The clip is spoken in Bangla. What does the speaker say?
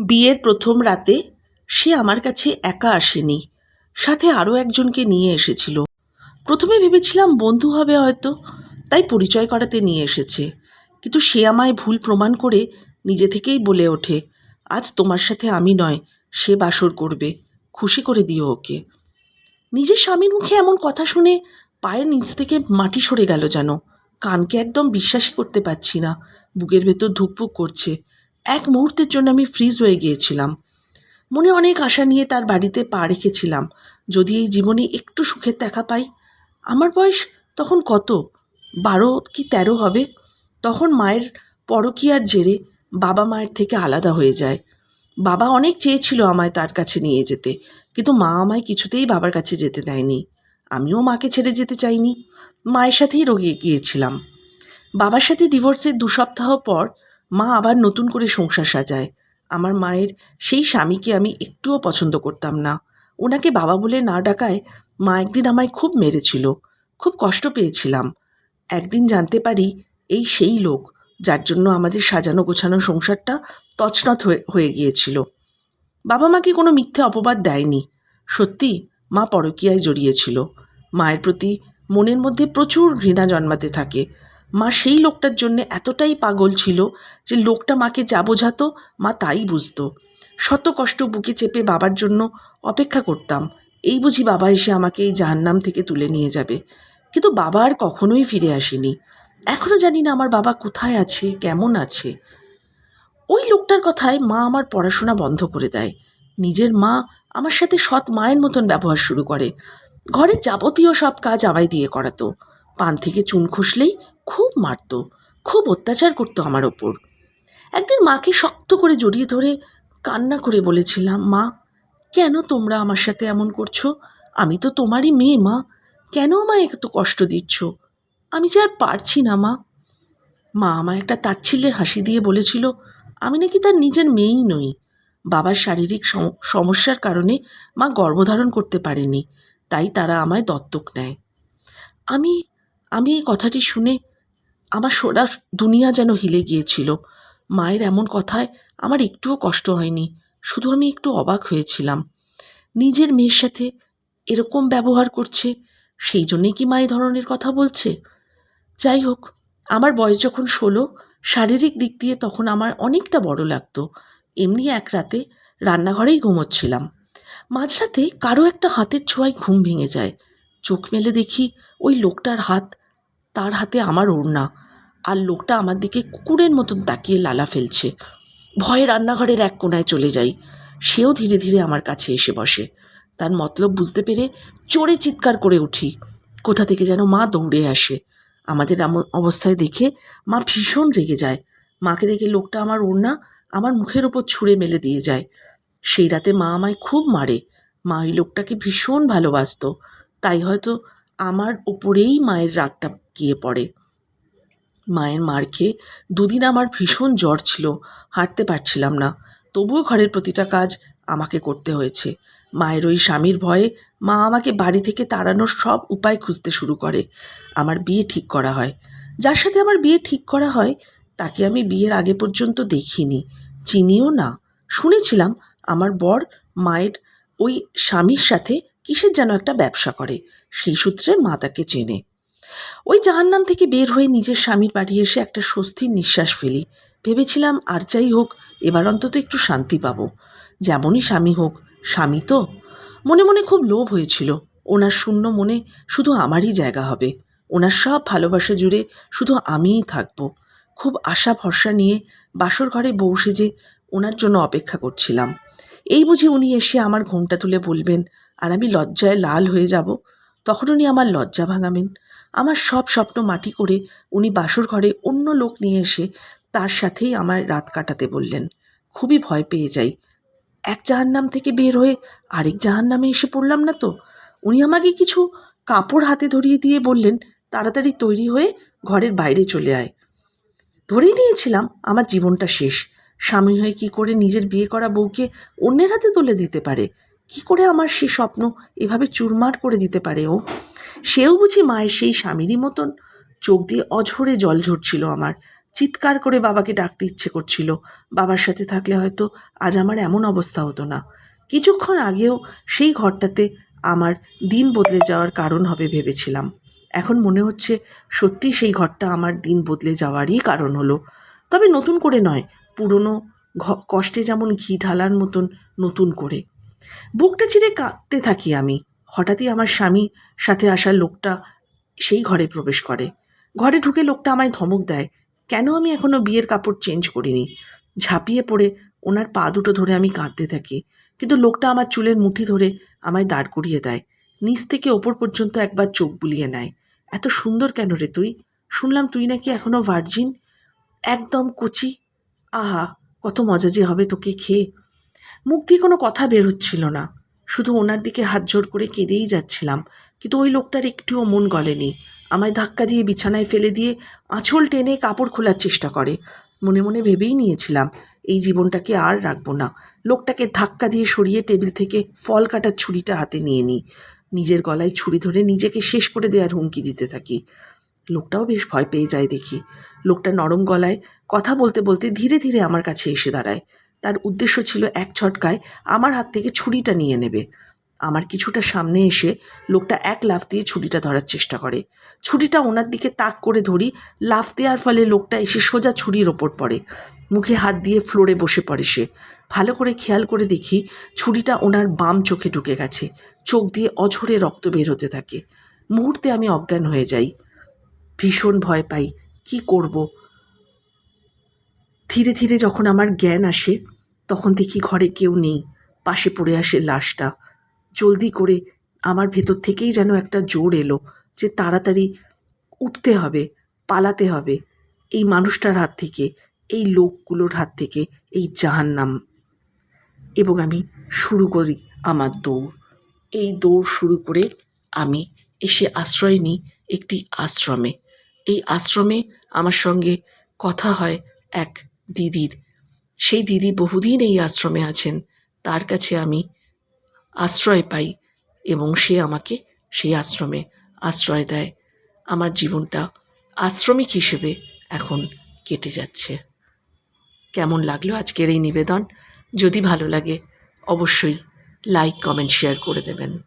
বিয়ের প্রথম রাতে সে আমার কাছে একা আসেনি, সাথে আরও একজনকে নিয়ে এসেছিল। প্রথমে ভেবেছিলাম বন্ধু হবে হয়তো, তাই পরিচয় করাতে নিয়ে এসেছে। কিন্তু সে আমায় ভুল প্রমাণ করে নিজে থেকেই বলে ওঠে, আজ তোমার সাথে আমি নয়, সে বাসর করবে, খুশি করে দিও ওকে। নিজের স্বামীর মুখে এমন কথা শুনে পায়ের নিচ থেকে মাটি সরে গেল যেন, কানকে একদম বিশ্বাসই করতে পারছি না, বুকের ভেতর ধুকপুক করছে। এক মুহূর্তের জন্য আমি ফ্রিজ হয়ে গিয়েছিলাম। মনে অনেক আশা নিয়ে তার বাড়িতে পা রেখেছিলাম। যদি এই জীবনে একটু সুখের দেখা পাই, আমার বয়স তখন কত? বারো কি তেরো হবে? তখন মায়ের পরকীয়ার জেরে বাবা মায়ের থেকে আলাদা হয়ে যায়। বাবা অনেক চেয়েছিল আমায় তার কাছে নিয়ে যেতে, কিন্তু মা আমায় কিছুতেই বাবার কাছে যেতে দেয়নি। আমিও মাকে ছেড়ে যেতে চাইনি। মায়ের সাথেই রোগে গিয়েছিলাম। বাবার সাথে ডিভোর্সের দু সপ্তাহ পর মা আবার নতুন করে সংসার সাজায়। আমার মায়ের সেই স্বামীকে আমি একটুও পছন্দ করতাম না। ওনাকে বাবা বলে না ডাকায় মা একদিন আমায় খুব মেরেছিল। খুব কষ্ট পেয়েছিলাম। একদিন জানতে পারি এই সেই লোক যার জন্য আমাদের সাজানো গোছানো সংসারটা তছনত হয়ে গিয়েছিল। বাবা মাকে কোনো মিথ্যে অপবাদ দেয়নি। সত্যি মা পরকীয়ায় জড়িয়েছিল। মায়ের প্রতি মনের মধ্যে প্রচুর ঘৃণা জন্মাতে থাকে। মা সেই লোকটার জন্যে এতটাই পাগল ছিল যে লোকটা মাকে যা বোঝাতো মা তাই বুঝতো। শত কষ্ট বুকে চেপে বাবার জন্য অপেক্ষা করতাম। এই বুঝি বাবা এসে আমাকে এই জাহান্নাম থেকে তুলে নিয়ে যাবে। কিন্তু বাবা আর কখনোই ফিরে আসেনি। এখনও জানি না আমার বাবা কোথায় আছে, কেমন আছে। ওই লোকটার কথায় মা আমার পড়াশোনা বন্ধ করে দেয়। নিজের মা আমার সাথে সৎ মায়ের মতন ব্যবহার শুরু করে। ঘরের যাবতীয় সব কাজ আমায় দিয়ে করাতো। পান থেকে চুন খসলেই খুব মারতো, খুব অত্যাচার করতো আমার ওপর। একদিন মাকে শক্ত করে জড়িয়ে ধরে কান্না করে বলেছিলাম, মা, কেন তোমরা আমার সাথে এমন করছ? আমি তো তোমারই মেয়ে, মা। কেন আমায় এত কষ্ট দিচ্ছ? আমি যে আর পারছি না, মা। মা আমায় একটা তাচ্ছিল্যের হাসি দিয়ে বলেছিল, আমি নাকি তার নিজের মেয়েই নই। বাবার শারীরিক সমস্যার কারণে মা গর্ভধারণ করতে পারেনি, তাই তারা আমায় দত্তক নেয়। আমি আমি এই কথাটি শুনে আমার সোনা দুনিয়া যেন হিলে গিয়েছিল। মায়ের এমন কথায় আমার একটুও কষ্ট হয়নি, শুধু আমি একটু অবাক হয়েছিলাম। নিজের মেয়ের সাথে এরকম ব্যবহার করছে, সেই জন্যেই কি মা এই ধরনের কথা বলছে? যাই হোক, আমার বয়স যখন ষোলো, শারীরিক দিক দিয়ে তখন আমার অনেকটা বড় লাগতো। এমনি এক রাতে রান্নাঘরেই ঘুমোচ্ছিলাম। মাঝরাতে কারও একটা হাতের ছোঁয়ায় ঘুম ভেঙে যায়। চোখ মেলে দেখি ওই লোকটার হাত তার হাতে আমার ওড়না। আর লোকটা আমার দিকে কুকুরের মতন তাকিয়ে লালা ফেলছে। ভয়ে রান্নাঘরের এক কোনায় চলে যাই। সেও ধীরে ধীরে আমার কাছে এসে বসে। তার মতলব বুঝতে পেরে চড়ে চিৎকার করে উঠি। কোথা থেকে যেন মা দৌড়ে আসে। আমাদের অবস্থায় দেখে মা ভীষণ রেগে যায়। মাকে দেখে লোকটা আমার ওড়না আমার মুখের ওপর ছুঁড়ে মেলে দিয়ে যায়। সেই রাতে মা আমায় খুব মারে। মা ওই লোকটাকে ভীষণ ভালোবাসতো। তাই হয়তো আমার ওপরেই মায়ের রাগটা গিয়ে পড়ে। মায়ের মার খেয়ে দুদিন আমার ভীষণ জ্বর ছিল, হাঁটতে পারছিলাম না। তবুও ঘরের প্রতিটা কাজ আমাকে করতে হয়েছে। মায়ের ওই স্বামীর ভয়ে মা আমাকে বাড়ি থেকে তাড়ানোর সব উপায় খুঁজতে শুরু করে, আমার বিয়ে ঠিক করা হয়। যার সাথে আমার বিয়ে ঠিক করা হয়, তাকে আমি বিয়ের আগে পর্যন্ত দেখিনি, চিনিও না। শুনেছিলাম আমার বর মায়ের ওই স্বামীর সাথে কিসের যেন একটা ব্যবসা করে? সেই সূত্রে মা তাকে চেনে। ওই জাহান্নাম থেকে বের হয়ে নিজের স্বামীর বাড়ি এসে একটা স্বস্তির নিঃশ্বাস ফেলি। ভেবেছিলাম, আর যাই হোক, এবার অন্তত একটু শান্তি পাবো। যেমনই স্বামী হোক, স্বামী তো। মনে মনে খুব লোভ হয়েছিল। ওনার শূন্য মনে শুধু আমারই জায়গা হবে। ওনার সব ভালোবাসা জুড়ে শুধু আমিই থাকব। খুব আশা ভরসা নিয়ে বাসর ঘরে বউ সেজে ওনার জন্য অপেক্ষা করছিলাম। এই বুঝি উনি এসে আমার ঘোমটা তুলে বলবেন, আর আমি লজ্জায় লাল হয়ে যাব। তখন উনি আমার লজ্জা ভাঙাবেন। আমার সব স্বপ্ন মাটি করে উনি বাসর ঘরে অন্য লোক নিয়ে এসে তার সাথেই আমার রাত কাটাতে বললেন। খুবই ভয় পেয়ে যাই। এক জাহান্নাম থেকে বের হয়ে আরেক জাহান্নামে এসে পড়লাম না তো? উনি আমাকে কিছু কাপড় হাতে ধরিয়ে দিয়ে বললেন, তাড়াতাড়ি তৈরি হয়ে ঘরের বাইরে চলে আয়। ধরেই নিয়েছিলাম, আমার জীবনটা শেষ। স্বামী হয়ে কি করে নিজের বিয়ে করা বউকে অন্যের হাতে তুলে দিতে পারে? কি করে আমার সে স্বপ্ন এভাবে চুরমার করে দিতে পারে ও? সেও বুঝি মায়ের সেই স্বামীরই মতন। চোখ দিয়ে অঝরে জল ঝরছিল আমার। চিৎকার করে বাবাকে ডাকতে ইচ্ছে করছিল। বাবার সাথে থাকলে হয়তো আজ আমার এমন অবস্থা হতো না। কিছুক্ষণ আগেও সেই ঘরটাতে আমার দিন বদলে যাওয়ার কারণ হবে ভেবেছিলাম। এখন মনে হচ্ছে সত্যি সেই ঘরটা আমার দিন বদলে যাওয়ারই কারণ হলো। তবে নতুন করে নয় পুরনো কষ্টে যেমন ঘি ঢালার মতন নতুন করে। বুকটা চিরে কাঁদতে থাকি আমি। হঠাৎই আমার স্বামী সাথে আসা লোকটা সেই ঘরে প্রবেশ করে। ঘরে ঢুকে লোকটা আমায় ধমক দেয়, কেন আমি এখনও বিয়ের কাপড় চেঞ্জ করিনি? ঝাঁপিয়ে পড়ে ওনার পা দুটো ধরে আমি কাঁদতে থাকি, কিন্তু লোকটা আমার চুলের মুঠি ধরে আমায় দাঁড় করিয়ে দেয়। নিচ থেকে ওপর পর্যন্ত একবার চোখ বুলিয়ে নেয়, এত সুন্দর কেন রে তুই? শুনলাম তুই নাকি এখনও ভার্জিন? একদম কচি আহা, কত মজা যে হবে তোকে খেয়ে। মুখ দিয়ে কোনো কথা বের হচ্ছিল না। শুধু ওনার দিকে হাত জোর করে কেঁদেই যাচ্ছিলাম। কিন্তু ওই লোকটার একটুও মন গলেনি। আমায় ধাক্কা দিয়ে বিছানায় ফেলে দিয়ে আঁচল টেনে কাপড় খোলার চেষ্টা করে। মনে মনে ভেবেই নিয়েছিলাম, এই জীবনটাকে আর রাখব না। লোকটাকে ধাক্কা দিয়ে সরিয়ে টেবিল থেকে ফল কাটার ছুরিটা হাতে নিয়ে নিই। নিজের গলায় ছুরি ধরে নিজেকে শেষ করে দেওয়ার হুমকি দিতে থাকি। লোকটাও বেশ ভয় পেয়ে যায় দেখি। লোকটা নরম গলায় কথা বলতে বলতে ধীরে ধীরে আমার কাছে এসে দাঁড়ায়। তার উদ্দেশ্য ছিল এক ছটকায় আমার হাত থেকে ছুরিটা নিয়ে নেবে। আমার কিছুটা সামনে এসে লোকটা এক লাফ দিয়ে ছুরিটা ধরার চেষ্টা করে। ছুরিটা ওনার দিকে তাক করে ধরি, লাফ দেওয়ার ফলে লোকটা এসে সোজা ছুরির ওপর পড়ে। মুখে হাত দিয়ে ফ্লোরে বসে পড়ে সে। ভালো করে খেয়াল করে দেখি ছুরিটা ওনার বাম চোখে ঢুকে গেছে। চোখ দিয়ে অঝরে রক্ত বের হতে থাকে। মুহূর্তে আমি অজ্ঞান হয়ে যাই। ভীষণ ভয় পাই। কি করব? ধীরে ধীরে যখন আমার জ্ঞান আসে, তখন দেখি ঘরে কেউ নেই। পাশে পড়ে আসে লাশটা। জলদি করে আমার ভেতর থেকেই যেন একটা জোর এলো যে তাড়াতাড়ি উঠতে হবে, পালাতে হবে। এই মানুষটার হাত থেকে, এই লোকগুলোর হাত থেকে, এই জাহান্নাম। এবং আমি শুরু করি আমার দৌড়। এই দৌড় শুরু করে আমি এসে আশ্রয় নিই একটি আশ্রমে। এই আশ্রমে আমার সঙ্গে কথা হয় এক দিদির। সেই দিদি বহুদিন এই আশ্রমে আছেন। তার কাছে আমি আশ্রয় পাই এবং সে আমাকে সেই আশ্রমে আশ্রয় দেয়। আমার জীবনটা আশ্রমিক হিসেবে এখন কেটে যাচ্ছে। কেমন লাগল আজকের এই নিবেদন? যদি ভালো লাগে, অবশ্যই লাইক কমেন্ট শেয়ার করে দেবেন।